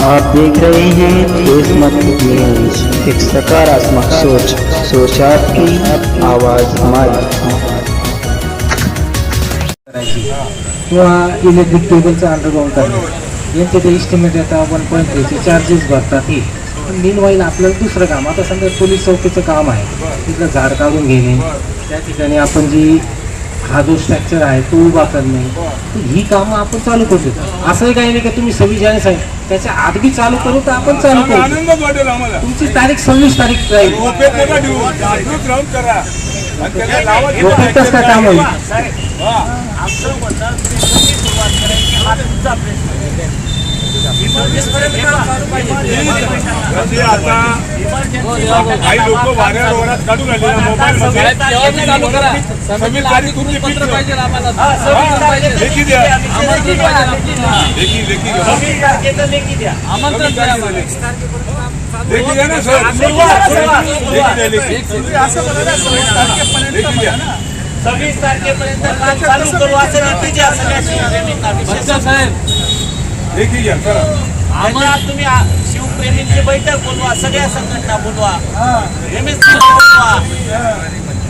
आप देख रहे हैं देशमत न्यूज एक सकारात्मक सोच। सोच आपकी आवाज हमारी। करायची किंवा इलेक्ट्रिक केबलचं अंडरग्राउंड करणे यांचे ते इस्टिमेट येतात वन पॉईंट थ्रीचे चार्जेस भरतात हे. पण मीन वाईल आपल्याला दुसरं काम आता समजा पोलीस चौकीचं काम आहे. तिथलं झाड काढून घेणे. त्या ठिकाणी आपण जी हा जो स्ट्रक्चर आहे तो उभा करणे. तर ही कामं आपण चालू करू शकतो. असंही काही नाही का तुम्ही सव्वीस जाने सांग त्याच्या आत बी चालू करू तर आपण चालू करू आनंद वाटेल आम्हाला. तुमची तारीख सव्वीस तारीख राहील झोपेत नका ठेवू जागृत राहून करा. आणि त्याला लावा झोपेतच का काम होईल म्हणजे आता काही लोक वाऱ्या वरात काढून आले मोबाईल मध्ये सव्वीस तारीख तुमची fix आहे. लेखी द्या लेखी लेखी घ्या. लेखी द्या ना सर लेखी द्या लेखी द्या सव्वीस तारखेपर्यंत काम चालू करू असं नतीजा सगळ्या शिवप्रेमींना लेखी घ्या करा. आम्हाला तुम्ही शिवप्रेमींची बैठक बोलवा सगळ्या संघटना बोलवा. ला बोलवा.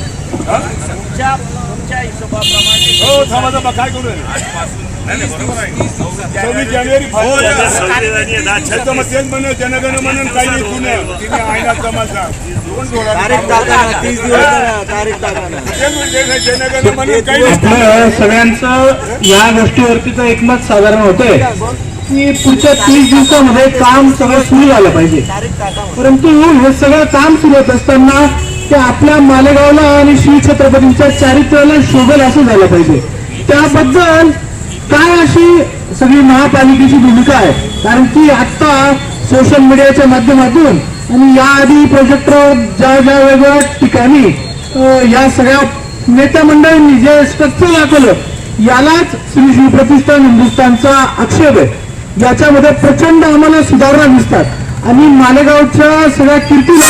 तुमच्या तुमच्या हिशोबाप्रमाणे हो थांबा थांबा काय करू सव्वीस जानेवारी म्हणणं जनगण म्हणून काही नाही पुण्या तिने आयना तमाशा. सगळ्यांचं या गोष्टीवरतीच एकमत साधारण होतंय की पुढच्या तीस दिवसामध्ये काम सगळं सुरू झालं पाहिजे. परंतु हे सगळं काम सुरू होत असताना ते आपल्या मालेगावला आणि श्री छत्रपतींच्या चारित्र्याला शोभेल असं झालं पाहिजे. त्याबद्दल काय अशी सगळी महापालिकेची भूमिका आहे? कारण की आता सोशल मीडियाच्या माध्यमातून आणि याआधी प्रोजेक्टर ज्या ज्या वेगवेगळ्या ठिकाणी या सगळ्या नेत्या मंडळींनी जे स्ट्रक्चर दाखवलं यालाच श्री शिवप्रतिष्ठान हिंदुस्थानचा आक्षेप आहे. याच्यामध्ये प्रचंड आम्हाला सुधारणा दिसतात. आणि मालेगावच्या सगळ्या कीर्तीला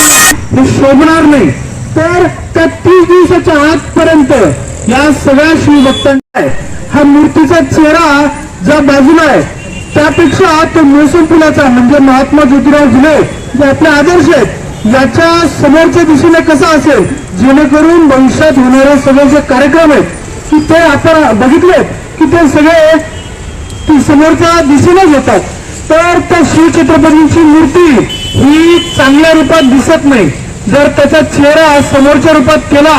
हे शोभणार नाही. तर त्या तीस दिवसाच्या आजपर्यंत या सगळ्या शिवभक्तांचा हा मूर्तीचा चेहरा ज्या बाजूला आहे त्यापेक्षा तो महसूल पुलाचा म्हणजे महात्मा ज्योतिराव फुले जे आपले आदर्श आहेत याच्या समोरच्या दिशेने कसा असेल? जेणेकरून भविष्यात होणारे सगळे जे कार्यक्रम आहेत की ते आपण बघितले की ते सगळे ती समोरच्या दिशेनेच होतात. तर त्या शिवछत्रपतींची मूर्ती ही चांगल्या रूपात दिसत नाही. जर त्याचा चेहरा समोरच्या रूपात केला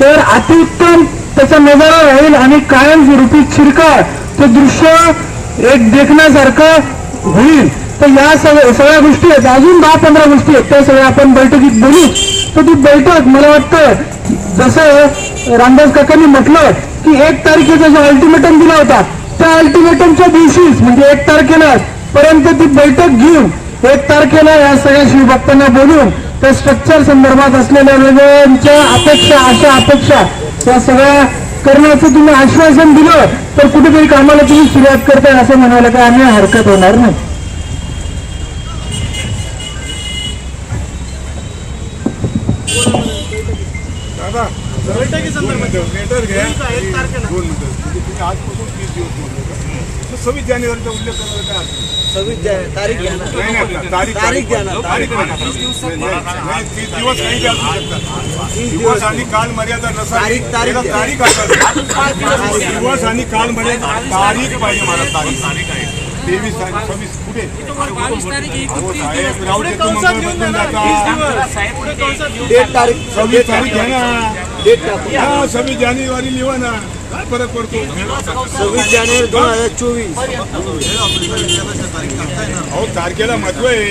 तर अतिउत्तम त्याचा नजारा राहील आणि कायमस्वरूपी चिरकाळ ते दृश्य एक देखण्यासारखं होईल. तर या सगळ्या सगळ्या गोष्टी आहेत. अजून दहा पंधरा गोष्टी आहेत. त्या सगळ्या आपण बैठकीत बोलू. तर ती बैठक मला वाटतं जसं रामदास काकांनी म्हटलं की एक तारखेचा जो अल्टिमेटम दिला होता त्या अल्टिमेटमच्या दिवशीच म्हणजे एक तारखेला पर्यंत ती बैठक घेऊन एक तारखेला या सगळ्या शिवभक्तांना बोलून त्या स्ट्रक्चर संदर्भात असलेल्या वेगवेगळ्यांच्या अपेक्षा अशा अपेक्षा या सगळ्या करण्याचं तुम्ही आश्वासन दिलं तर कुठेतरी कामाला तुम्ही सुरुवात करताय असं म्हणायला काय आम्ही हरकत होणार नाही. आजपासून सव्वीस जानेवारीचा उल्लेख करायला काय नाही? तारीख घ्या ना. नाही, नाही, तारीख तारीख द्या ना तारीख नाही, नाही, नाही, तीस दिवस नाही द्या शकतात. दिवस आणि काल मर्यादा नसावी. त्याला तारीख असावी दिवस आणि काल मर्यादा तारीख पाहिजे मला तारीख. तेवीस तारीख सव्वीस कुठे? अहो, साहेब, राहू दे, तू मंगळबंधन जाता. डेट तारीख सव्वीस तारीख घ्या ना. हा सव्वीस जानेवारी लिहा ना. काय फरक पडतो सव्वीस जानेवारी दोन हजार चोवीस. अहो तारखेला महत्त्व आहे.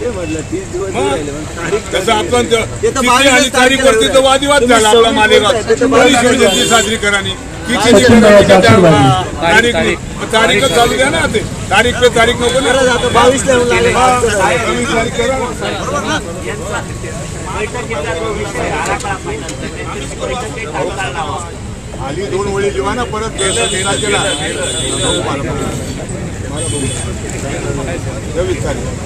ते म्हटलं तीस दिवस मग? राहिले, मग तारीख तसं आपण ते तर तिथे बावीस आणि तारीख वरती तर वादिवाद तुम्ही झाला आपला सव्वीस मालेगाव. ते तर बावीस शिवजयंती साजरी करानी किती. तारीख तारीख चालू द्या ना ते. तारीख पे तारीख नको ना. खरंच आता बावीसला येऊन लागले. हा, सव्वीस तारीख करा. ना. बैठकीचा जो विषय आराखडा फायनल त्याची बैठक तात्काळ लावा आली दोन वेळी लिहा ना परत. सव्वीस तारीख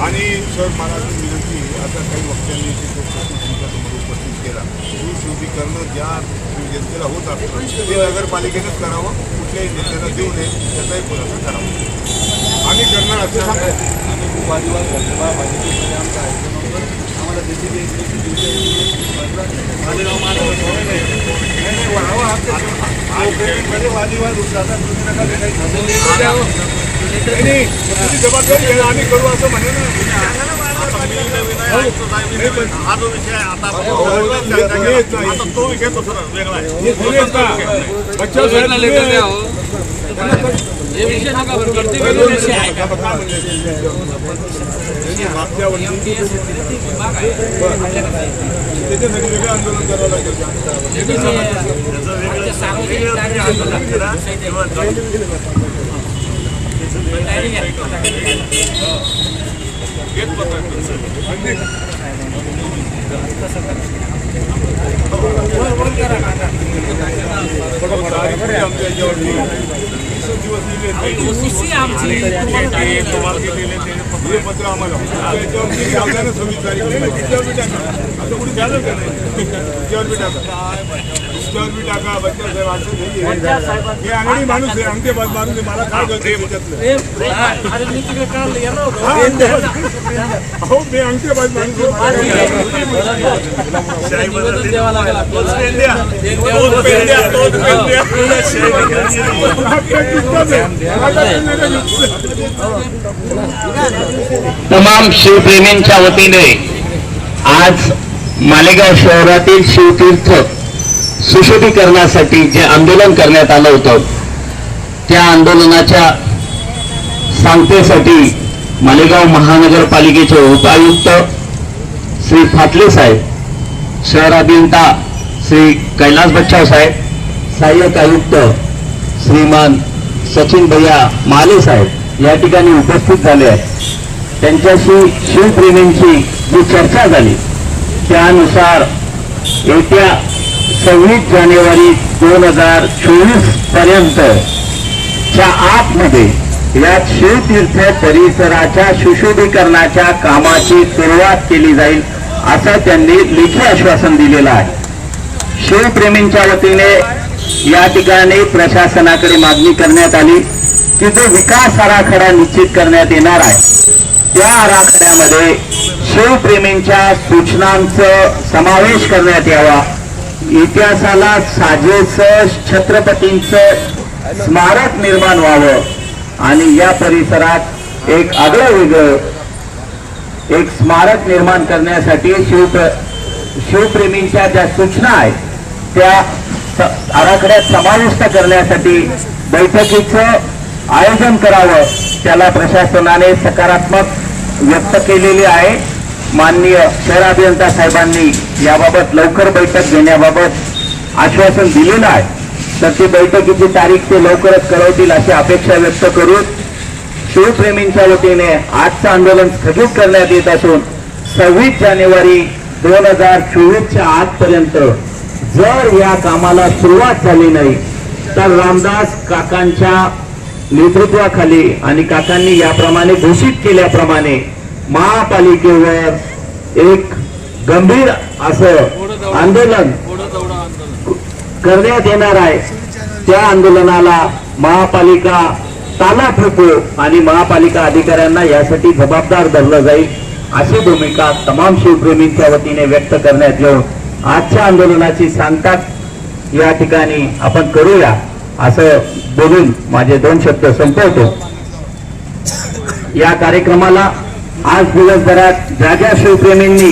आणि सर मला विनंती आता काही वक्त्यांनी उपस्थित केला. भूशोधीकरण ज्या जनतेला होत असतं ते नगरपालिकेनंच करावं कुठल्याही नेत्याला देऊ नये त्याचाही खुलासा करावा. आम्ही करणार असं सांगतो. नाही, नाही, तुम्ही जबाबदारी घ्या, आम्ही करू असं म्हणे ना हा जो विषय आता तो विषय तो थोडा वेगळा आहे पत्र आम्हाला सव्वीस तारीख आता कुठे झालं का नाही त्याच्यावर त्याच्यावर बी टाका बच्चा साहेब असं नाही हे अंगडी माणूस आहे अंगठे बाज माणूस आहे मला काय कळतं त्याच्यातलं? हा, हो मी अंगठे माणूस. तमाम शिवप्रेमींच्या वतीने आज मालेगाव शहरातील शिवतीर्थ सुशोभीकरणासाठी जे आंदोलन करण्यात आलं होतं त्या आंदोलनाच्या सांगतेसाठी मालेगाव महानगरपालिकेचे उपायुक्त श्री फाटले साहेब शहर अभियंता श्री कैलास बच्चाव साहेब सहाय्यक आयुक्त श्रीमान सचिन भैया माले साहेब या ठिकाणी उपस्थित झाले आहेत. त्यांच्याशी शिवप्रेमींची जी चर्चा झाली त्यानुसार येत्या सव्वीस जानेवारी दोन हजार चोवीसपर्यंत च्या आतमध्ये या शिवतीर्थ परिसराच्या सुशोभीकरणाच्या कामाची सुरुवात केली जाईल असं त्यांनी लेखी आश्वासन दिलेलं आहे. शिवप्रेमींच्या वतीने या ठिकाणी प्रशासनाकडे मागणी करण्यात आली की जो विकास आराखडा निश्चित करण्यात येणार आहे त्या आराखड्यामध्ये शिवप्रेमींच्या सूचनांचं समावेश करण्यात यावा. इतिहासाला साजेस छत्रपतींचं स्मारक निर्माण व्हावं आणि या परिसरात एक आगळं वेगळं एक स्मारक निर्माण करण्यासाठी शिवप्र शिवप्रेमींच्या ज्या सूचना आहेत त्या आराखड्यात समाविष्ट करण्यासाठी बैठकीचं आयोजन करावं त्याला प्रशासनाने सकारात्मक व्यक्त केलेली आहे. माननीय शहर अभियंता साहेबांनी याबाबत लवकर बैठक घेण्याबाबत आश्वासन दिलेलं आहे. तर ती बैठकीची तारीख ते लवकरच कळवतील अशी अपेक्षा व्यक्त करून शिवप्रेमींच्या वतीने आजचं आंदोलन स्थगित करण्यात येत असून सव्वीस जानेवारी दोन हजार चोवीसच्या आजपर्यंत जर या कामाला सुरुवात झाली नाही तर रामदास काकांच्या नेतृत्वाखाली आणि काकांनी याप्रमाणे घोषित केल्याप्रमाणे महापालिकेवर एक गंभीर असं आंदोलन करण्यात येणार आहे. त्या आंदोलनाला महापालिका ताला ठोको आणि महापालिका अधिकाऱ्यांना यासाठी जबाबदार धरलं जाईल अशी भूमिका तमाम शिवप्रेमींच्या वतीने व्यक्त करण्यात येऊन आजच्या आंदोलनाची सांगता या ठिकाणी आपण करूया असं बोलून माझे दोन शब्द संपवतो. या कार्यक्रमाला आज दिवसभरात ज्या ज्या शिवप्रेमींनी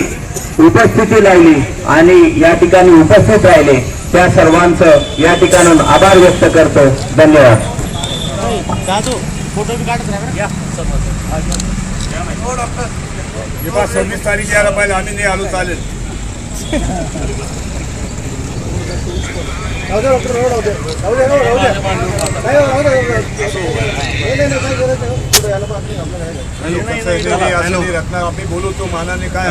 उपस्थिती लावली आणि या ठिकाणी उपस्थित राहिले. त्या सर्वांचं या ठिकाणून आभार व्यक्त करतो. धन्यवाद. सव्वीस तारीख यायला पाहिजे. आम्ही नाही आलो चालेल. नाही. रत्ना आम्ही बोलवतो मानाने काय